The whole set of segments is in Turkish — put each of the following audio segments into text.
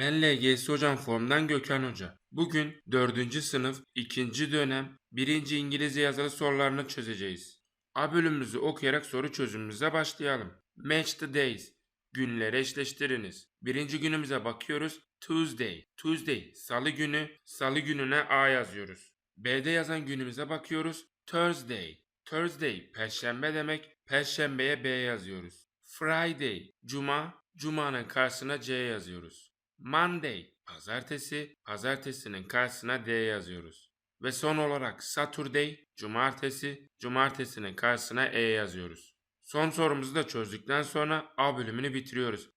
LGS Hocam Form'dan Gökhan Hoca. Bugün 4. sınıf 2. dönem 1. İngilizce yazılı sorularını çözeceğiz. A bölümümüzü okuyarak soru çözümümüze başlayalım. Match the days. Günleri eşleştiriniz. Birinci günümüze bakıyoruz. Tuesday. Tuesday. Salı günü. Salı gününe A yazıyoruz. B'de yazan günümüze bakıyoruz. Thursday. Thursday. Perşembe demek. Perşembeye B yazıyoruz. Friday. Cuma. Cuma'nın karşısına C yazıyoruz. Monday. Pazartesi. Pazartesinin karşısına D yazıyoruz. Ve son olarak Saturday. Cumartesi. Cumartesinin karşısına E yazıyoruz. Son sorumuzu da çözdükten sonra A bölümünü bitiriyoruz.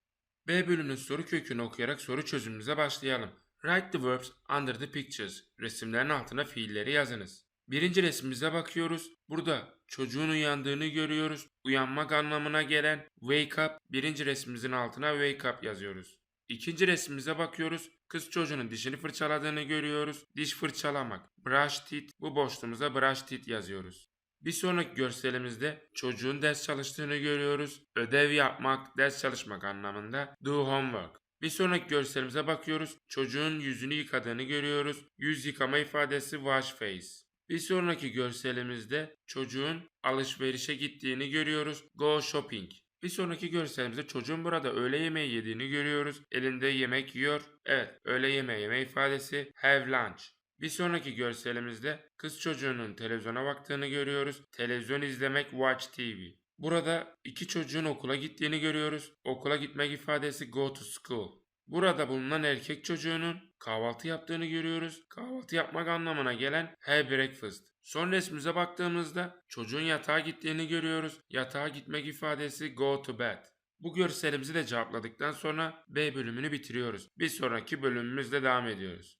B bölümünün soru kökünü okuyarak soru çözümümüze başlayalım. Write the verbs under the pictures. Resimlerin altına fiilleri yazınız. Birinci resmimize bakıyoruz. Burada çocuğun uyandığını görüyoruz. Uyanmak anlamına gelen wake up. Birinci resmimizin altına wake up yazıyoruz. İkinci resmimize bakıyoruz. Kız çocuğunun dişini fırçaladığını görüyoruz. Diş fırçalamak. Brush teeth. Bu boşluğumuza brush teeth yazıyoruz. Bir sonraki görselimizde çocuğun ders çalıştığını görüyoruz. Ödev yapmak, ders çalışmak anlamında do homework. Bir sonraki görselimize bakıyoruz. Çocuğun yüzünü yıkadığını görüyoruz. Yüz yıkama ifadesi wash face. Bir sonraki görselimizde çocuğun alışverişe gittiğini görüyoruz. Go shopping. Bir sonraki görselimizde çocuğun burada öğle yemeği yediğini görüyoruz. Elinde yemek yiyor. Evet, öğle yemeği yeme ifadesi have lunch. Bir sonraki görselimizde kız çocuğunun televizyona baktığını görüyoruz. Televizyon izlemek watch TV. Burada iki çocuğun okula gittiğini görüyoruz. Okula gitmek ifadesi go to school. Burada bulunan erkek çocuğunun kahvaltı yaptığını görüyoruz. Kahvaltı yapmak anlamına gelen have breakfast. Son resmimize baktığımızda çocuğun yatağa gittiğini görüyoruz. Yatağa gitmek ifadesi go to bed. Bu görselimizi de cevapladıktan sonra B bölümünü bitiriyoruz. Bir sonraki bölümümüzle devam ediyoruz.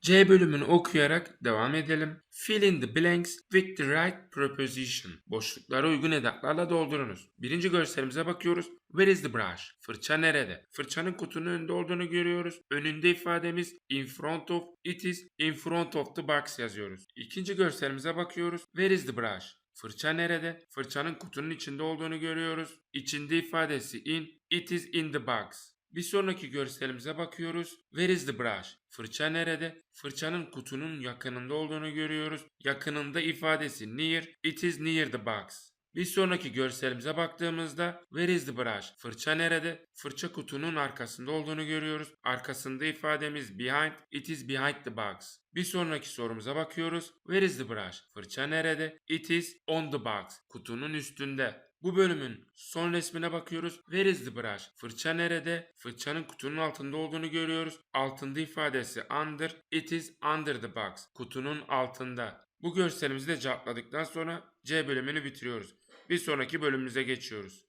C bölümünü okuyarak devam edelim. Fill in the blanks with the right preposition. Boşluklara uygun edatlarla doldurunuz. Birinci görselimize bakıyoruz. Where is the brush? Fırça nerede? Fırçanın kutunun önünde olduğunu görüyoruz. Önünde ifademiz in front of, it is in front of the box yazıyoruz. İkinci görselimize bakıyoruz. Where is the brush? Fırça nerede? Fırçanın kutunun içinde olduğunu görüyoruz. İçinde ifadesi in, it is in the box. Bir sonraki görselimize bakıyoruz. Where is the brush? Fırça nerede? Fırçanın kutunun yakınında olduğunu görüyoruz. Yakınında ifadesi near, it is near the box. Bir sonraki görselimize baktığımızda where is the brush? Fırça nerede? Fırça kutunun arkasında olduğunu görüyoruz. Arkasında ifademiz behind, it is behind the box. Bir sonraki sorumuza bakıyoruz. Where is the brush? Fırça nerede? It is on the box. Kutunun üstünde. Bu bölümün son resmine bakıyoruz. Where is the brush? Fırça nerede? Fırçanın kutunun altında olduğunu görüyoruz. Altında ifadesi under. It is under the box. Kutunun altında. Bu görselimizi de cevapladıktan sonra C bölümünü bitiriyoruz. Bir sonraki bölümümüze geçiyoruz.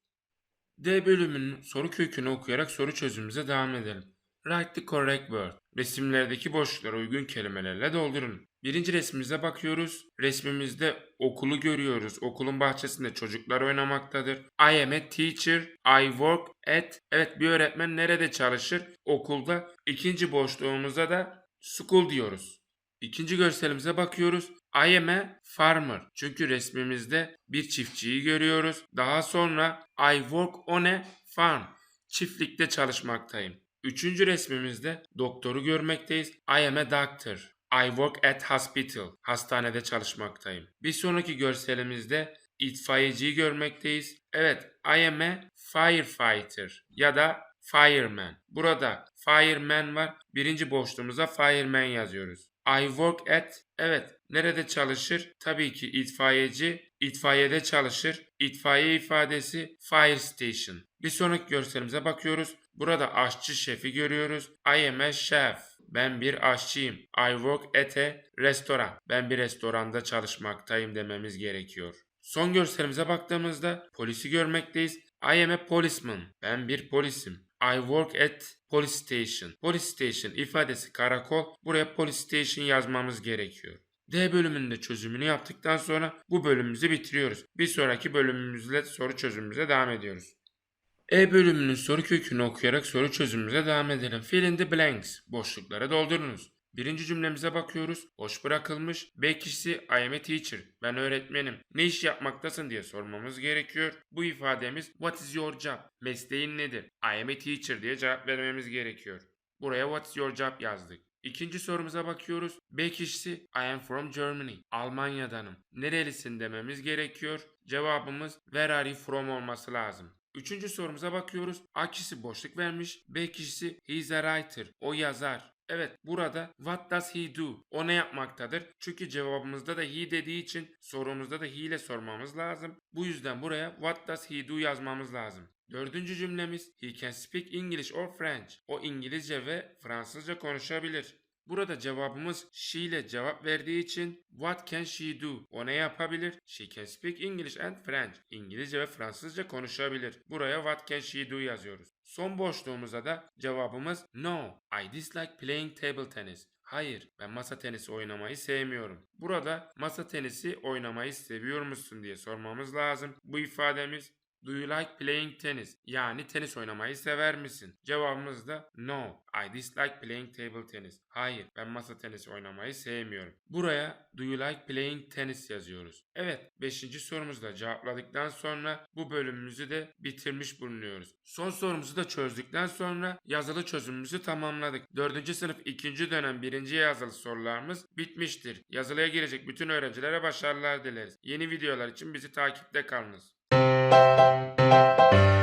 D bölümünün soru kökünü okuyarak soru çözümümüze devam edelim. Write the correct word. Resimlerdeki boşluklara uygun kelimelerle doldurun. Birinci resmimize bakıyoruz. Resmimizde okulu görüyoruz. Okulun bahçesinde çocuklar oynamaktadır. I am a teacher. I work at. Evet bir öğretmen nerede çalışır? Okulda. İkinci boşluğumuza da school diyoruz. İkinci görselimize bakıyoruz. I am a farmer. Çünkü resmimizde bir çiftçiyi görüyoruz. Daha sonra I work on a farm. Çiftlikte çalışmaktayım. Üçüncü resmimizde doktoru görmekteyiz. I am a doctor. I work at hospital. Hastanede çalışmaktayım. Bir sonraki görselimizde itfaiyeciyi görmekteyiz. Evet, I am a firefighter ya da fireman. Burada fireman var. Birinci boşluğumuza fireman yazıyoruz. I work at, evet, nerede çalışır? Tabii ki itfaiyeci, itfaiyede çalışır. İtfaiye ifadesi fire station. Bir sonraki görselimize bakıyoruz. Burada aşçı şefi görüyoruz. I am a chef. Ben bir aşçıyım. I work at a restaurant. Ben bir restoranda çalışmaktayım dememiz gerekiyor. Son görselimize baktığımızda polisi görmekteyiz. I am a policeman. Ben bir polisim. I work at police station. Police station ifadesi karakol. Buraya police station yazmamız gerekiyor. D bölümünde çözümünü yaptıktan sonra bu bölümümüzü bitiriyoruz. Bir sonraki bölümümüzle soru çözümümüze devam ediyoruz. E bölümünün soru kökünü okuyarak soru çözümümüze devam edelim. Fill in the blanks. Boşluklara doldurunuz. Birinci cümlemize bakıyoruz. Boş bırakılmış. B kişisi I am a teacher. Ben öğretmenim. Ne iş yapmaktasın diye sormamız gerekiyor. Bu ifademiz what is your job? Mesleğin nedir? I am a teacher diye cevap vermemiz gerekiyor. Buraya what's your job yazdık. İkinci sorumuza bakıyoruz. B kişisi I am from Germany. Almanya'danım. Nerelisin dememiz gerekiyor. Cevabımız where are you from olması lazım. Üçüncü sorumuza bakıyoruz. A kişisi boşluk vermiş. B kişisi he is a writer. O yazar. Evet burada what does he do? O ne yapmaktadır? Çünkü cevabımızda da he dediği için sorumuzda da he ile sormamız lazım. Bu yüzden buraya what does he do yazmamız lazım. Dördüncü cümlemiz he can speak English or French. O İngilizce ve Fransızca konuşabilir. Burada cevabımız she ile cevap verdiği için what can she do? O ne yapabilir? She can speak English and French. İngilizce ve Fransızca konuşabilir. Buraya what can she do yazıyoruz. Son boşluğumuza da cevabımız no. I dislike playing table tennis. Hayır, ben masa tenisi oynamayı sevmiyorum. Burada masa tenisi oynamayı seviyor musun diye sormamız lazım. Bu ifademiz Do you like playing tennis? Yani tenis oynamayı sever misin? Cevabımız da no. I dislike playing table tennis. Hayır, ben masa tenisi oynamayı sevmiyorum. Buraya do you like playing tennis yazıyoruz. Evet, 5. sorumuzu da cevapladıktan sonra bu bölümümüzü de bitirmiş bulunuyoruz. Son sorumuzu da çözdükten sonra yazılı çözümümüzü tamamladık. 4. sınıf 2. dönem 1. yazılı sorularımız bitmiştir. Yazılıya girecek bütün öğrencilere başarılar dileriz. Yeni videolar için bizi takipte kalınız. Música